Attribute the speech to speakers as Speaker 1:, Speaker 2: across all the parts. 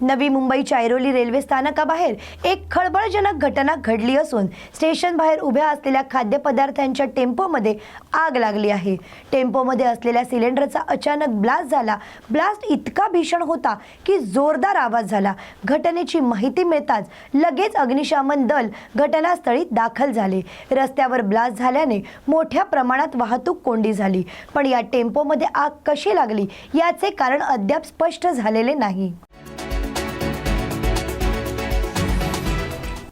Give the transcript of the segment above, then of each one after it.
Speaker 1: नवी मुंबईच्या ऐरोली रेल्वे स्थानकाबाहेर एक खळबळजनक घटना घडली असून स्टेशन बाहेर उभ्या असलेल्या खाद्यपदार्थांच्या टेम्पोमध्ये आग लागली आहे. टेम्पोमध्ये असलेल्या सिलेंडरचा अचानक ब्लास्ट झाला. ब्लास्ट इतका भीषण होता की जोरदार आवाज झाला. घटनेची माहिती मिळताच लगेच अग्निशमन दल घटनास्थळी दाखल झाले. रस्त्यावर ब्लास्ट झाल्याने मोठ्या प्रमाणात वाहतूक कोंडी झाली. पण या टेम्पोमध्ये आग कशी लागली याचे कारण अद्याप स्पष्ट झालेले नाही.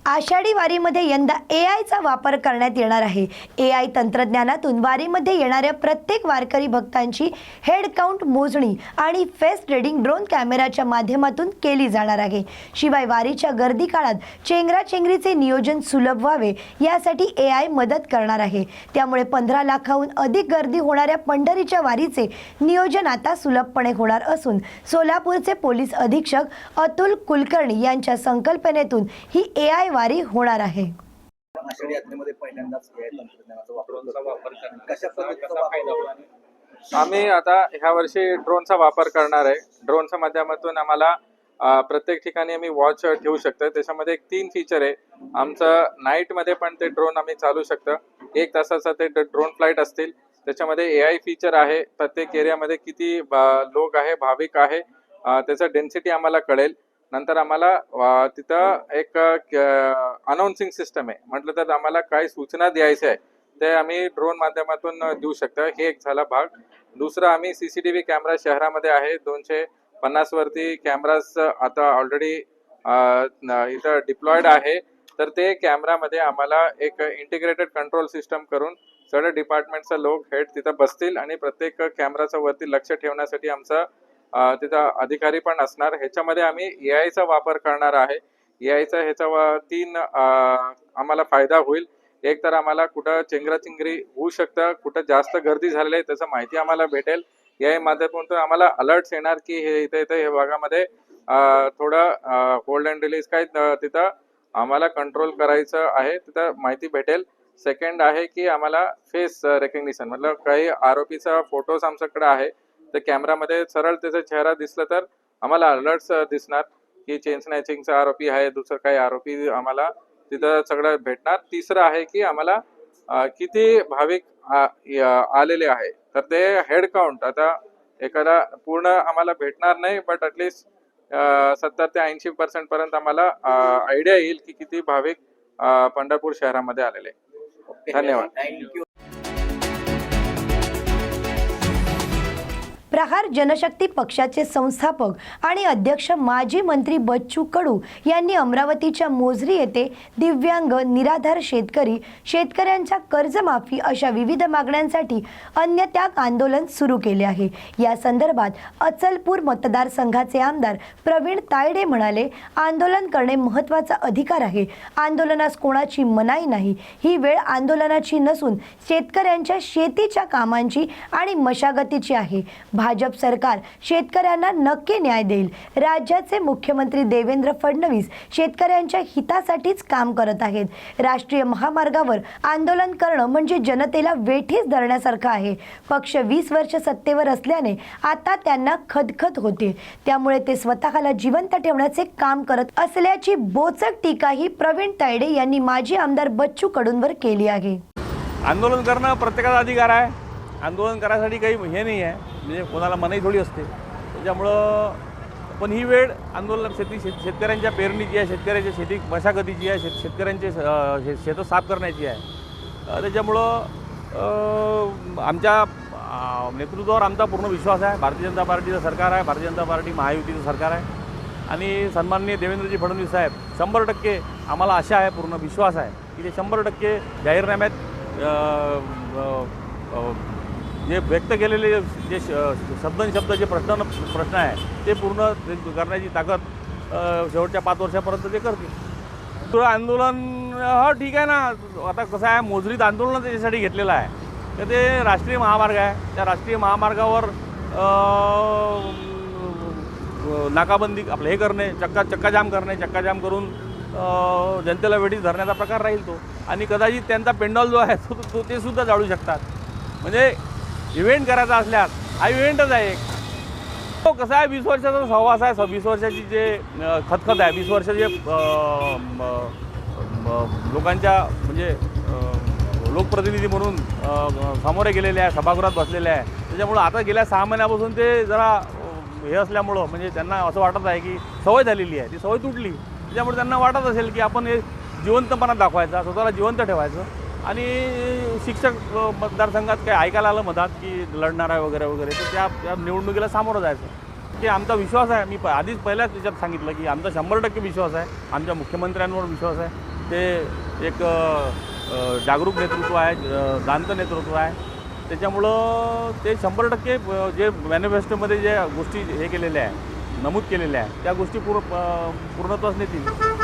Speaker 1: आषाढी वारीमध्ये यंदा ए आयचा वापर करण्यात येणार आहे. ए आय तंत्रज्ञानातून वारीमध्ये येणाऱ्या प्रत्येक वारकरी भक्तांची हेड काउंट मोजणी आणि फेस ट्रेडिंग ड्रोन कॅमेराच्या माध्यमातून केली जाणार आहे. शिवाय वारीच्या गर्दी काळात चेंगराचेंगरीचे नियोजन सुलभ व्हावे यासाठी ए आय मदत करणार आहे. त्यामुळे पंधरा लाखाहून अधिक गर्दी होणाऱ्या पंढरीच्या वारीचे नियोजन आता सुलभपणे होणार असून सोलापूरचे पोलीस अधीक्षक अतुल कुलकर्णी यांच्या संकल्पनेतून ही ए आय वारी होणार आहे.
Speaker 2: आषाढी यात्रेमध्ये पहिल्यांदाच या तंत्रज्ञानाचा वापर
Speaker 3: ड्रोनचा वापर करणार.
Speaker 2: कशा पद्धतीचा
Speaker 3: कसा
Speaker 2: वापर
Speaker 3: फायदा
Speaker 2: होईल?
Speaker 3: होईल? आम्ही आता ह्या वर्षी ड्रोनचा वापर करणार आहे. ड्रोनच्या माध्यमातून आम्हाला प्रत्येक ठिकाणी आम्ही वॉच ठेवू शकतो. त्याच्यामध्ये एक तीन फीचर आहे. आमचं नाईटमध्ये पण ते ड्रोन आम्ही चालू शकतं. एक तासाचा ते ड्रोन फ्लाईट असतील. त्याच्यामध्ये ए आय फीचर आहे. प्रत्येक एरियामध्ये किती लोक आहे भाविक आहे. त्याचं डेन्सिटी आम्हाला कळेल. नंतर आम्हाला तिथं एक अनाउन्सिंग सिस्टम आहे. म्हटलं तर आम्हाला काय सूचना द्यायच्या आहे ते आम्ही ड्रोन माध्यमातून देऊ शकतो. हे एक झाला भाग. दुसरं आम्ही सीसीटीव्ही कॅमेरा शहरामध्ये आहे. दोनशे पन्नास वरती कॅमेराज आता ऑलरेडी इथं डिप्लॉयड आहे. तर ते कॅमेरामध्ये आम्हाला एक इंटिग्रेटेड कंट्रोल सिस्टम करून सगळे डिपार्टमेंटचे लोक हेड तिथं बसतील आणि प्रत्येक कॅमेराचं वरती लक्ष ठेवण्यासाठी आमचं तिथं अधिकारी पण असणार. ह्याच्यामध्ये आम्ही ए आयचा वापर करणार आहे. ए आयचा ह्याचा तीन आम्हाला फायदा होईल. एक तर आम्हाला कुठं चेंगराचिंगरी होऊ शकतं कुठं जास्त गर्दी झालेली आहे त्याचं माहिती आम्हाला भेटेल. या माध्यमातून आम्हाला अलर्ट्स येणार की हे इथे इथे हे भागामध्ये थोडं होल्ड अँड रिलीज काय तिथं आम्हाला कंट्रोल करायचं आहे तिथं माहिती भेटेल. सेकंड आहे की आम्हाला फेस रेकग्निशन मतलब काही आरोपीचा फोटोज आमच्याकडे आहे. तर कॅमेरामध्ये सरळ त्याचा चेहरा दिसला तर आम्हाला अलर्ट्स दिसणार की चेन स्नॅचिंगचा आरोपी आहे दुसरं काही आरोपी आम्हाला तिथं सगळं भेटणार तिसरं आहे की आम्हाला किती भाविक आलेले आहे तर ते हेड काउंट आता एखादा पूर्ण आम्हाला भेटणार नाही बट ॲटलिस्ट सत्तर ते ऐंशी पर्सेंट पर्यंत आम्हाला आयडिया येईल की किती भाविक पंढरपूर शहरामध्ये आलेले. धन्यवाद.
Speaker 1: प्रहार जनशक्ती पक्षाचे संस्थापक आणि अध्यक्ष माजी मंत्री बच्चू कडू यांनी अमरावतीच्या मोझरी येथे दिव्यांग निराधार शेतकरी शेतकऱ्यांच्या कर्जमाफी अशा विविध मागण्यांसाठी अन्य त्याग आंदोलन सुरू केले आहे. या संदर्भात अचलपूर मतदारसंघाचे आमदार प्रवीण तायडे म्हणाले आंदोलन करणे महत्त्वाचा अधिकार आहे. आंदोलनास कोणाची मनाई नाही. ही वेळ आंदोलनाची नसून शेतकऱ्यांच्या शेतीच्या कामांची आणि मशागतीची आहे. भाजप सरकार शेतकऱ्यांना नक्की न्याय देईल. राज्याचे मुख्यमंत्री देवेंद्र फडणवीस शेतकऱ्यांच्या हितासाठीच काम करत आहेत. राष्ट्रीय महामार्गावर आंदोलन करणं म्हणजे जनतेला वेठीस धरण्यासारखं आहे. पक्ष वीस वर्ष सत्तेवर असल्याने आता त्यांना खदखद होते. त्यामुळे ते स्वतःला जिवंत ठेवण्याचे काम करत असल्याची बोचक टीकाही प्रवीण तायडे यांनी माजी आमदार बच्चू कडूंवर केली आहे.
Speaker 4: आंदोलन करणं प्रत्येकाचा अधिकार आहे. आंदोलन करायसाठी काही हे नाही आहे. म्हणजे कोणाला मनाई थोडी असते. त्याच्यामुळं पण ही वेळ आंदोलन शेती शेत शेतकऱ्यांच्या पेरणीची आहे शेतकऱ्यांच्या शेती मशागतीची आहे शेत शेतकऱ्यांचे शे शेतं साफ करण्याची आहे. त्याच्यामुळं आमच्या नेतृत्वावर आमचा पूर्ण विश्वास आहे. भारतीय जनता पार्टीचं सरकार आहे भारतीय जनता पार्टी महायुतीचं सरकार आहे. आणि सन्माननीय देवेंद्रजी फडणवीस साहेब शंभर टक्के आम्हाला आशा आहे पूर्ण विश्वास आहे की ते शंभर टक्के जाहीरनाम्यात जे व्यक्त केलेले जे श- शब्द शब्द जे प्रश्न प्रश्न आहे ते पूर्ण ते करण्याची ताकद शेवटच्या पाच वर्षापर्यंत ते करतील. तर आंदोलन हो ठीक आहे ना. आता कसं आहे मोजरीत आंदोलन त्याच्यासाठी घेतलेलं आहे. तर ते राष्ट्रीय महामार्ग आहे. त्या राष्ट्रीय महामार्गावर नाकाबंदी आपलं हे करणे चक्का चक्काजाम करणे चक्काजाम करून जनतेला वेठीस धरण्याचा प्रकार राहील तो. आणि कदाचित त्यांचा पेंडॉल जो आहे तो तो ते सुद्धा जाळू शकतात. म्हणजे इव्हेंट करायचा असल्यास हा इव्हेंटच आहे एक. तो कसं आहे वीस वर्षाचा सहवास आहे वीस वर्षाची जे खतखत आहे वीस वर्ष जे लोकांच्या म्हणजे लोकप्रतिनिधी म्हणून सामोरे गेलेले आहे सभागृहात बसलेले आहे. त्याच्यामुळं आता गेल्या सहा महिन्यापासून ते जरा हे असल्यामुळं म्हणजे त्यांना असं वाटत आहे की सवय झालेली आहे. ती सवय तुटली. त्याच्यामुळे त्यांना वाटत असेल की आपण हे जिवंतपणा दाखवायचा स्वतःला जिवंत ठेवायचं. आणि शिक्षक मतदारसंघात काही ऐकायला आलं मधात की लढणार आहे वगैरे वगैरे तर त्या त्या निवडणुकीला सामोरं जायचं. की आमचा विश्वास आहे. मी प आधीच पहिल्याच याच्यात सांगितलं की आमचा शंभर टक्के विश्वास आहे. आमच्या मुख्यमंत्र्यांवर विश्वास आहे. ते एक जागरूक नेतृत्व आहे दांत नेतृत्व आहे. त्याच्यामुळं ते शंभर टक्के जे मॅनिफेस्टोमध्ये जे गोष्टी हे केलेल्या आहे नमूद केलेल्या आहे त्या गोष्टी पूर्ण पूर्णत्वास नेतील.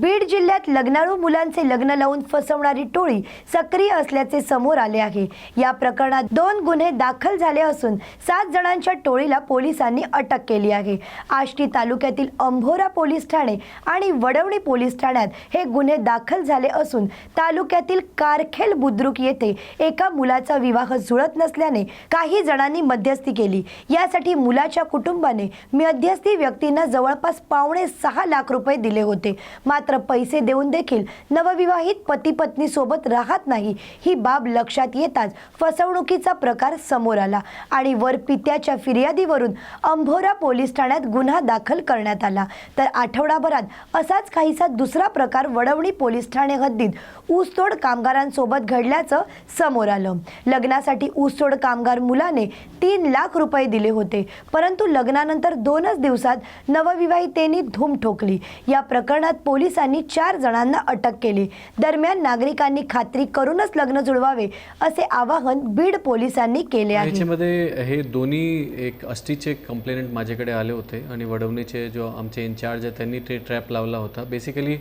Speaker 1: बीड जिल्ह्यात लग्नाळू मुलांचे लग्न लावून फसवणारी टोळी सक्रिय असल्याचे समोर आले आहे. या प्रकरणात दोन गुन्हे दाखल झाले असून सात जणांच्या टोळीला पोलिसांनी अटक केली आहे. आष्टी तालुक्यातील अंभोरा पोलीस ठाणे आणि वडवणी पोलीस ठाण्यात हे गुन्हे दाखल झाले असून तालुक्यातील कारखेल बुद्रुक येथे एका मुलाचा विवाह जुळत नसल्याने काही जणांनी मध्यस्थी केली. यासाठी मुलाच्या कुटुंबाने मध्यस्थी व्यक्तींना जवळपास पावणे सहा लाख रुपये दिले होते. मात्र पैसे देऊन देखील नवविवाहित पती पत्नी सोबत राहत नाही. ही बाब लक्षात येताच फसवणुकीचा प्रकार समोर आला आणि वर पित्याच्या फिर्यादीवरून अंभोरा पोलीस ठाण्यात गुन्हा दाखल करण्यात आला. तर आठवडाभरात असाच काहीसा दुसरा प्रकार वडवणी पोलीस ठाणे हद्दीत ऊसतोड कामगारांसोबत घडल्याचं समोर आलं. लग्नासाठी ऊसतोड कामगार मुलाने तीन लाख रुपये दिले होते. परंतु लग्नानंतर दोनच दिवसात नवविवाहितेनी धूम ठोकली. या प्रकरणात पोलीस पोलिसांनी चार जणांना अटक केली. दरम्यान नागरिकांनी खात्री करूनच लग्न जुळवावे असे आवाहन बीड पोलिसांनी केले आहे.
Speaker 5: याच्यामध्ये हे दोन्ही एक अस्टीचे कंप्लेनंट माझ्याकडे आले होते आणि वडवणीचे जो आमचे इन्चार्ज आहे त्यांनी ते ट्रॅप लावला होता. बेसिकली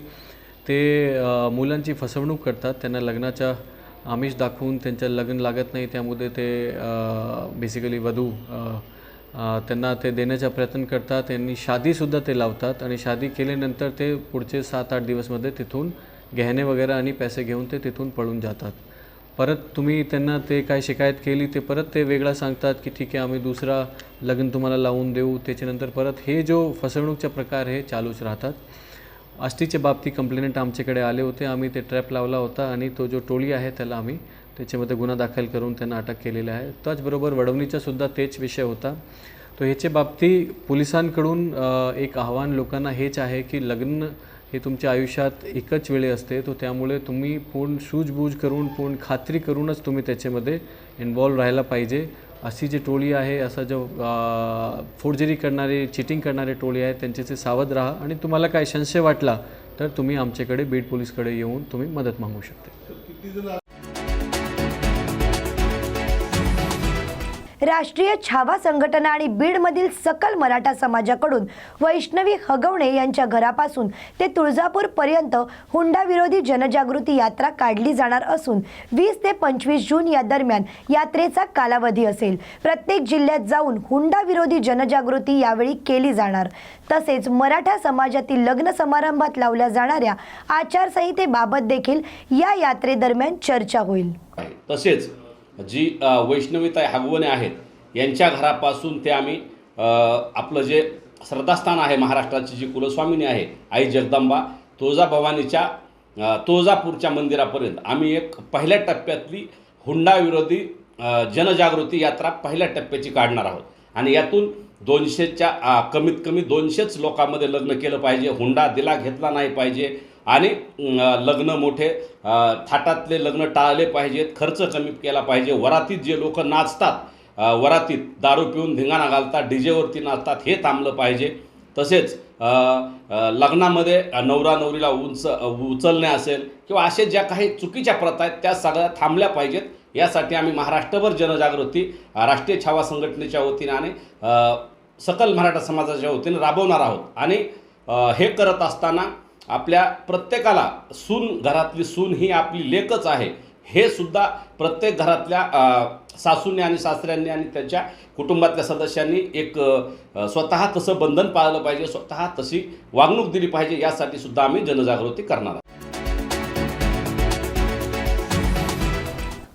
Speaker 5: ते मुलांची फसवणूक करतात त्यांना लग्नाच्या आमिष दाखवून त्यांचं लग्न लागत नाही त्यामुळे ते बेसिकली वधू त्यांना ते देण्याचा प्रयत्न करतात. त्यांनी शादीसुद्धा ते लावतात आणि शादी केल्यानंतर ते पुढचे सात आठ दिवसमध्ये तिथून गहने वगैरे आणि पैसे घेऊन ते तिथून पळून जातात. परत तुम्ही त्यांना ते काय शिकायत केली ते परत ते वेगळा सांगतात की ठीक आहे आम्ही दुसरा लग्न तुम्हाला लावून देऊ. त्याच्यानंतर परत हे जो फसवणूकचा प्रकार हे चालूच राहतात. आष्टीच्या बाबतीत कंप्लेंट आमच्याकडे आले होते. आम्ही ते ट्रॅप लावला होता आणि तो जो टोळी आहे त्याला आम्ही त्याच्यामध्ये गुन्हा दाखल करून त्यांना अटक केलेली आहे. त्याचबरोबर वडवणीचासुद्धा तेच विषय होता. तो ह्याच्या बाबतीत पोलिसांकडून एक आव्हान लोकांना हेच आहे की लग्न हे तुमच्या आयुष्यात एकच वेळी असते. तो त्यामुळे तुम्ही पूर्ण सूझबूझ करून पूर्ण खात्री करूनच तुम्ही त्याच्यामध्ये इन्वॉल्व राहायला पाहिजे. अशी जी टोळी आहे असा जो फोर्जरी करणारे चिटिंग करणारे टोळी आहे त्यांच्याचे सावध राहा. आणि तुम्हाला काय संशय वाटला तर तुम्ही आमच्याकडे बीड पोलीसकडे येऊन तुम्ही मदत मागू शकता.
Speaker 1: राष्ट्रीय छावा संघटना आणि बीडमधील सकल मराठा समाजाकडून वैष्णवी हगवणे यांच्या घरापासून ते तुळजापूर पर्यंत हुंडा विरोधी जनजागृती यात्रा काढली जाणार असून वीस ते पंचवीस जून या दरम्यान यात्रेचा कालावधी असेल. प्रत्येक जिल्ह्यात जाऊन हुंडा विरोधी जनजागृती यावेळी केली जाणार. तसेच मराठा समाजातील लग्न समारंभात लावल्या जाणाऱ्या आचारसंहितेबाबत देखील या यात्रेदरम्यान चर्चा होईल.
Speaker 6: तसेच जी वैष्णवीताई हागवणे आहेत यांच्या घरापासून ते आम्ही आपलं जे श्रद्धास्थान आहे महाराष्ट्राची जी कुलस्वामिनी आहे आई जगदंबा तुळजाभवानीच्या तुळजापूरच्या मंदिरापर्यंत आम्ही एक पहिल्या टप्प्यातली हुंडाविरोधी जनजागृती यात्रा पहिल्या टप्प्याची काढणार आहोत. आणि यातून दोनशेच्या कमीत कमी दोनशेच लोकांमध्ये लग्न केलं पाहिजे हुंडा दिला घेतला नाही पाहिजे आणि लग्न मोठे थाटातले लग्न टाळले पाहिजेत खर्च कमी केला पाहिजे वरातीत जे लोक नाचतात वरातीत दारू पिऊन धिंगाणा घालतात डी जेवरती नाचतात हे थांबलं पाहिजे. तसेच लग्नामध्ये नवरा नवरीला उंच उचलणे असेल किंवा असे ज्या काही चुकीच्या प्रथा आहेत त्या सगळ्या थांबल्या पाहिजेत. यासाठी आम्ही महाराष्ट्रभर जनजागृती राष्ट्रीय छावा संघटनेच्या वतीने आणि सकल मराठा समाजाच्या वतीने राबवणार आहोत. आणि हे करत असताना आपल्या प्रत्येकाला सून घरातली सून ही आपली लेकच आहे. हे सुद्धा प्रत्येक घरातल्या सासूंनी आणि सासऱ्यांनी आणि त्यांच्या कुटुंबातल्या सदस्यांनी एक स्वतः कसं बंधन पाळलं पाहिजे स्वतः तशी वागणूक दिली पाहिजे यासाठी सुद्धा आम्ही जनजागृती करणार आहोत.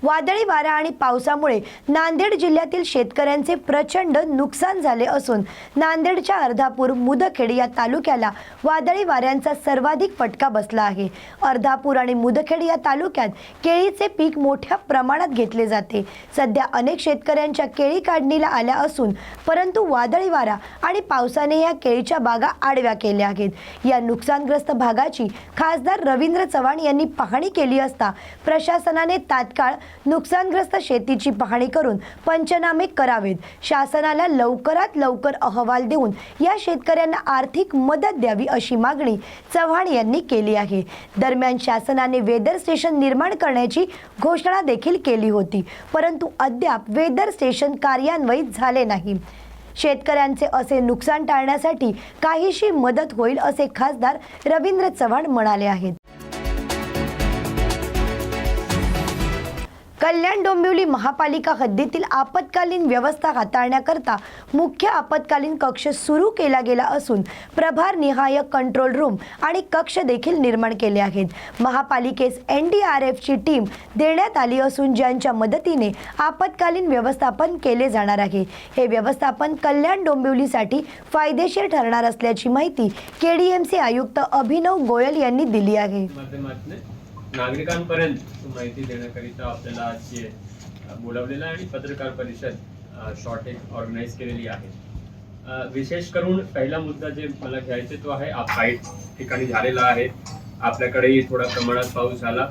Speaker 1: वादळी वारा आणि पावसामुळे नांदेड जिल्ह्यातील शेतकऱ्यांचे प्रचंड नुकसान झाले असून नांदेडच्या अर्धापूर मुदखेड या तालुक्याला वादळी वाऱ्यांचा सर्वाधिक फटका बसला आहे. अर्धापूर आणि मुदखेड या तालुक्यात केळीचे पीक मोठ्या प्रमाणात घेतले जाते. सध्या अनेक शेतकऱ्यांच्या केळी काढणीला आल्या असून परंतु वादळी वारा आणि पावसाने या केळीच्या बागा आडव्या केल्या आहेत. या नुकसानग्रस्त भागाची खासदार रवींद्र चव्हाण यांनी पाहणी केली असता प्रशासनाने तात्काळ नुकसानग्रस्त शेतीची पाहणी करून पंचनामे करावेत. शासनाला लवकरात लवकर अहवाल देऊन या शेतकऱ्यांना आर्थिक मदत द्यावी अशी मागणी चव्हाण यांनी केली आहे. दरम्यान शासनाने वेदर स्टेशन निर्माण करण्याची घोषणा देखील केली होती परंतु अद्याप वेदर स्टेशन कार्यान्वित झाले नाही. शेतकऱ्यांचे असे नुकसान टाळण्यासाठी काहीशी मदत होईल असे खासदार रवींद्र चव्हाण म्हणाले आहेत. कल्याण डोंबिवली महापालिका हद्दीतील आपत्कालीन व्यवस्था हाताळण्याकरता मुख्य आपत्कालीन कक्ष सुरू केला गेला असून प्रभार निहाय कंट्रोल रूम आणि कक्ष देखील निर्माण केले आहेत. महापालिकेस एन डी आर एफची टीम देण्यात आली असून ज्यांच्या मदतीने आपत्कालीन व्यवस्थापन केले जाणार आहे. हे व्यवस्थापन कल्याण डोंबिवलीसाठी फायदेशीर ठरणार असल्याची माहिती केडीएमसी आयुक्त अभिनव गोयल यांनी दिली आहे.
Speaker 7: नागरिकांपर्यंत माहिती देण्याकरिता आपल्याला आज जे बोलावलेलं आहे आणि पत्रकार परिषद शॉर्ट एक ऑर्गनाईज केलेली आहे. विशेष करून पहिला मुद्दा जे मला घ्यायचे तो आहे आप काही ठिकाणी झालेला आहे. आपल्याकडेही थोड्या प्रमाणात पाऊस झाला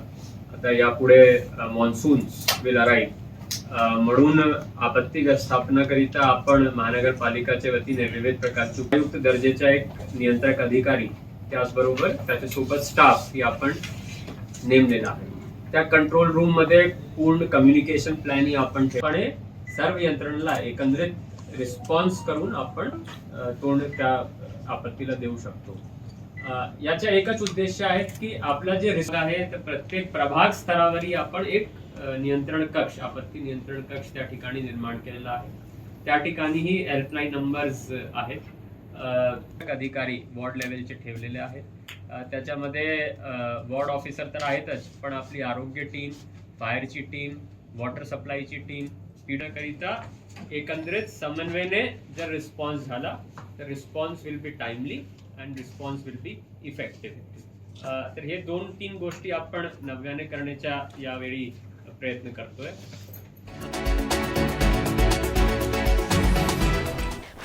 Speaker 7: आता यापुढे मॉन्सून विल अराईव्ह म्हणून आपत्ती स्थापनाकरिता आपण महानगरपालिकाच्या वतीने विविध प्रकारचे उपयुक्त दर्जेचा एक नियंत्रक अधिकारी त्याचबरोबर त्याच्यासोबत स्टाफ ही आपण नेमलेला आहे. त्या कंट्रोल रूममध्ये पूर्ण कम्युनिकेशन प्लॅनिंग आपण ठेवणे सर्व यंत्रणेला एकंदरीत रिस्पॉन्स करून आपण तोंड त्या आपत्तीला देऊ शकतो. याचा एकच उद्देश आहेत की आपला जे रिस्क आहे तर प्रत्येक प्रभाग स्तरावरी आपण एक नियंत्रण कक्ष आपत्ती नियंत्रण कक्ष त्या ठिकाणी निर्माण केलेला आहे. त्या ठिकाणीही हेल्पलाईन नंबर्स आहेत. अधिकारी वॉर्ड लेवलचे ठेवलेले आहेत. त्याच्यामध्ये वॉर्ड ऑफिसर तर आहेतच पण आपली आरोग्य टीम फायरची टीम वॉटर सप्लायची टीम पिण्याकरिता एकंदरीत समन्वयने जर रिस्पॉन्स झाला तर response will be timely and response will be effective. तर हे दोन तीन गोष्टी आपण नव्याने करण्याच्या यावेळी प्रयत्न करतोय.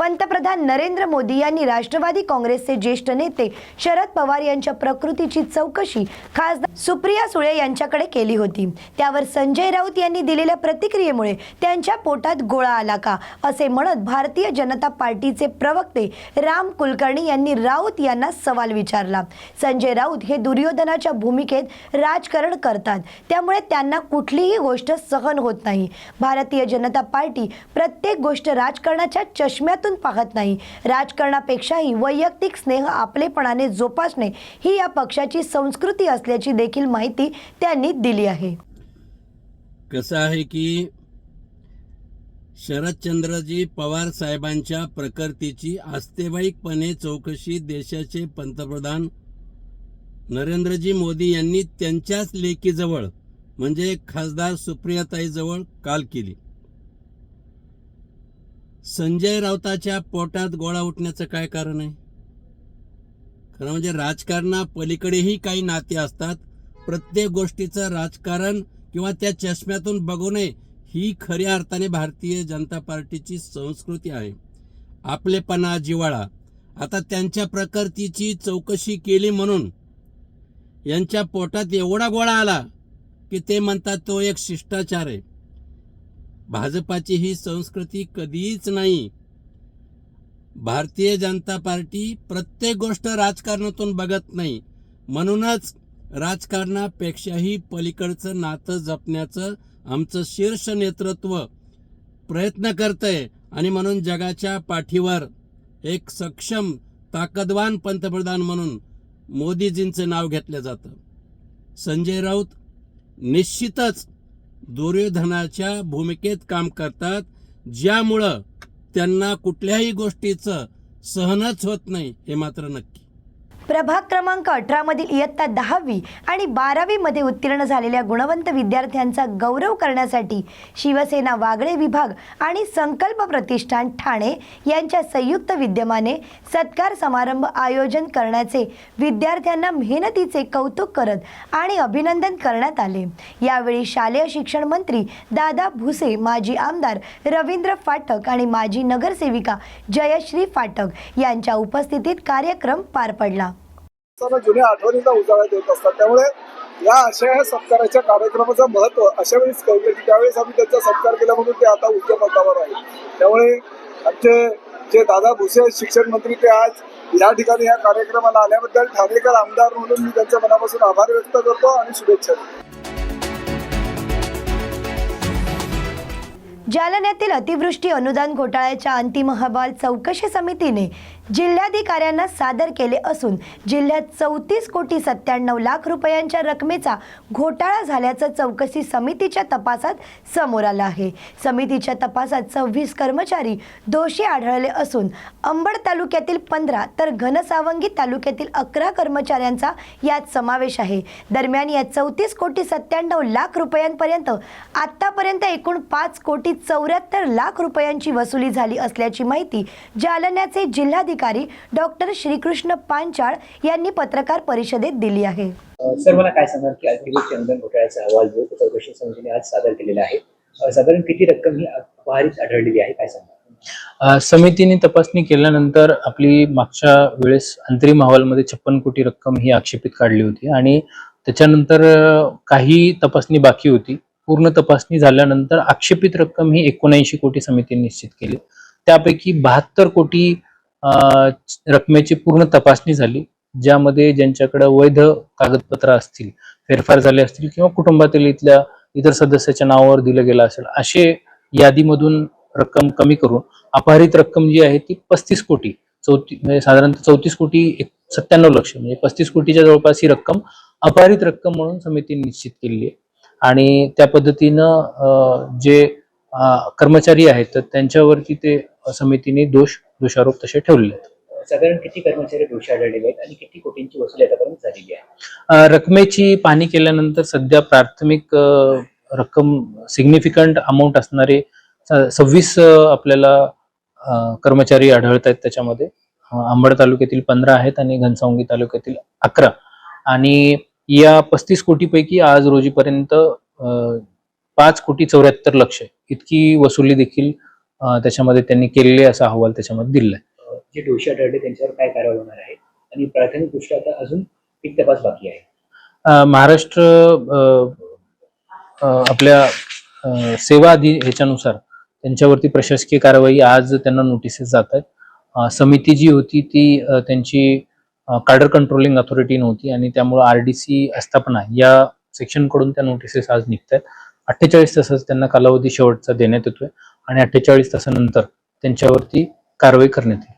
Speaker 1: पंतप्रधान नरेंद्र मोदी यांनी राष्ट्रवादी काँग्रेसचे ज्येष्ठ नेते शरद पवार यांच्या प्रकृतीची चौकशी खासदार सुप्रिया सुळे यांच्याकडे केली होती. त्यावर संजय राऊत यांनी दिलेल्या प्रतिक्रियेमुळे त्यांच्या पोटात गोळा आला का असे म्हणत भारतीय जनता पार्टीचे प्रवक्ते राम कुलकर्णी यांनी राऊत यांना सवाल विचारला. संजय राऊत हे दुर्योधनाच्या भूमिकेत राजकारण करतात. त्यामुळे त्यांना कुठलीही गोष्ट सहन होत नाही. भारतीय जनता पार्टी प्रत्येक गोष्ट राजकारणाच्या चष्म्यातून पाहत नाही. राजकारणापेक्षाही वैयक्तिक स्नेह आपलेपणाने जोपासणे ही या पक्षाची संस्कृती असल्याची देखील माहिती त्यांनी दिली आहे.
Speaker 8: कसं आहे की शरदचंद्रजी पवार साहेबांच्या प्रकृतीची आस्तेवाईकपणे चौकशी देशाचे पंतप्रधान नरेंद्रजी मोदी यांनी त्यांच्याच लेकीजवळ म्हणजे खासदार सुप्रियाताईजवळ काल केली. संजय राऊताच्या पोटात गोळा उठण्याचं काय कारण आहे? खरं म्हणजे राजकारणा पलीकडेही काही नाते असतात. प्रत्येक गोष्टीचं राजकारण किंवा त्या चष्म्यातून बघू नये ही खऱ्या अर्थाने भारतीय जनता पार्टीची संस्कृती आहे. आपलेपणा जिवाळा आता त्यांच्या प्रकृतीची चौकशी केली म्हणून यांच्या पोटात एवढा गोळा आला की ते म्हणतात तो एक शिष्टाचार आहे. भाजपाची ही संस्कृती कधीच नाही. भारतीय जनता पार्टी प्रत्येक गोष्ट राजकारणातून बघत नाही. म्हणूनच राजकारणापेक्षाही पलीकडचं नातं जपण्याचं आमचं शीर्ष नेतृत्व प्रयत्न करतंय आणि म्हणून जगाच्या पाठीवर एक सक्षम ताकदवान पंतप्रधान म्हणून मोदीजींचं नाव घेतलं जातं. संजय राऊत निश्चितच दुर्योधनाच्या भूमिकेत काम करतात ज्यामुळं त्यांना कुठल्याही गोष्टीचं सहनच होत नाही हे मात्र नक्की.
Speaker 1: प्रभाग क्रमांक अठरा मधील इयत्ता दहावी आणि बारावी मध्ये उत्तीर्ण झालेल्या गुणवंत विद्यार्थ्यांचा गौरव करण्यासाठी शिवसेना वागळे विभाग आणि संकल्प प्रतिष्ठान ठाणे यांच्या संयुक्त विद्यमाने सत्कार समारंभ आयोजन करण्याचे विद्यार्थ्यांना मेहनतीचे कौतुक करत आणि अभिनंदन करण्यात आले. यावेळी शालेय शिक्षण मंत्री दादा भुसे माजी आमदार रवींद्र फाटक आणि माजी नगरसेविका जयश्री फाटक यांच्या उपस्थितीत कार्यक्रम पार पडला.
Speaker 9: असताना जुन्या आठवणींना उजाळा देत असतात. त्यामुळे या अशा या सत्काराच्या कार्यक्रमाचं महत्त्व अशा वेळेस कळतं की त्यावेळेस आम्ही त्यांचा सत्कार केला म्हणून ते आता उच्च पदावर आहे. त्यामुळे आमचे जे दादा भुसे शिक्षण मंत्री ते आज या ठिकाणी या कार्यक्रमाला आल्याबद्दल ठाणेकर आमदार म्हणून मी त्यांच्या मनापासून आभार व्यक्त करतो आणि शुभेच्छा
Speaker 1: जालन्यातील अतिवृष्टी अनुदान घोटाळ्याच्या अंतिम अहवाल चौकशी समितीने जिल्हाधिकाऱ्यांना सादर केले असून जिल्ह्यात चौतीस कोटी सत्त्याण्णव लाख रुपयांच्या रकमेचा घोटाळा झाल्याचं चौकशी समितीच्या तपासात समोर आलं आहे. समितीच्या तपासात सव्वीस कर्मचारी दोषी आढळले असून अंबड तालुक्यातील पंधरा तर घनसावंगी तालुक्यातील अकरा कर्मचाऱ्यांचा यात समावेश आहे. दरम्यान या चौतीस कोटी सत्त्याण्णव लाख रुपयांपर्यंत आतापर्यंत एकूण पाच कोटी चौऱ्याहत्तर लाख रुपयांची वसुली झाली असल्याची माहिती जालन्याचे जिल्हाधिकारी डॉक्टर श्रीकृष्ण पांचाळ यांनी पत्रकार परिषदेत दिली आहे.
Speaker 10: सर मला काय सांगाल की अतिवृष्टी अनुदान घोटाळ्याचा अहवाल जो चौकशी समितीने आज सादर केलेला आहे. साधारण किती रक्कम ही अपहारित आढळलेली आहे? काय सांगा
Speaker 11: अ, समितीने तपासणी केल्यानंतर आपली मागच्या वेळेस अंतरिम अहवालमध्ये छप्पन कोटी रक्कम ही आक्षेपित काढली होती आणि त्याच्यानंतर काही तपासणी बाकी होती. पूर्ण तपासणी झाल्यानंतर आक्षेपित रक्कम ही एकोणऐंशी कोटी समितीने निश्चित केली. त्यापैकी बहात्तर कोटी रकमेची पूर्ण तपासणी झाली ज्यामध्ये ज्यांच्याकडे वैध कागदपत्र असतील फेरफार झाले असतील किंवा कुटुंबातील इथल्या इतर सदस्याच्या नावावर दिलं गेलं असेल असे यादीमधून रक्कम कमी करून अपहरित रक्कम जी आहे ती पस्तीस कोटी चौती म्हणजे साधारणतः चौतीस कोटी एक- सत्त्याण्णव लक्ष म्हणजे पस्तीस कोटीच्या जवळपास ही रक्कम अपहरित रक्कम म्हणून समितीने निश्चित केलेली आहे. आणि त्या पद्धतीनं जे कर्मचारी आहेत तर त्यांच्यावरती ते समितीने दोष दोषारोप तसे ठेवलेले आहेत
Speaker 10: साधारण किती कर्मचारी दोषी आढळलेले आहेत आणि किती कोटींची वसुली आतापर्यंत झालेली आहे?
Speaker 11: रकमेची पाहणी केल्यानंतर सध्या प्राथमिक रक्कम सिग्निफिकंट अमाऊंट असणारे सव्वीस आपल्याला कर्मचारी आढळत आहेत त्याच्यामध्ये. अ, अंबड तालुक्यातील पंधरा आहेत आणि घनसावंगी तालुक्यातील अकरा. आणि या पस्तीस कोटीपैकी आज रोजीपर्यंत पाच कोटी चौऱ्याहत्तर लक्ष इतकी वसुली देखील त्याच्यामध्ये त्यांनी केलेली असा अहवाल त्याच्यामध्ये
Speaker 10: अ, जे दोषी आढळले त्यांच्यावर काय कारवाई होणार आहे? आणि प्राथमिक दृष्ट्या आता अजून एक तपास बाकी आहे.
Speaker 11: महाराष्ट्र आपल्या सेवा आधी ह्याच्यानुसार त्यांच्यावरती प्रशासकीय कारवाई आज त्यांना नोटिसेस जात आहेत. समिती जी होती ती त्यांची कार्डर कंट्रोलिंग अथॉरिटी नव्हती आणि त्यामुळे आर डी सी आस्थापना या सेक्शनकडून त्या नोटिसेस आज निघत आहेत अठ्ठेचाळीस तासाचा त्यांना कालावधी शेवटचा देण्यात येतोय. आणि अठ्ठेचाळीस तासानंतर त्यांच्यावरती कारवाई करण्यात येईल.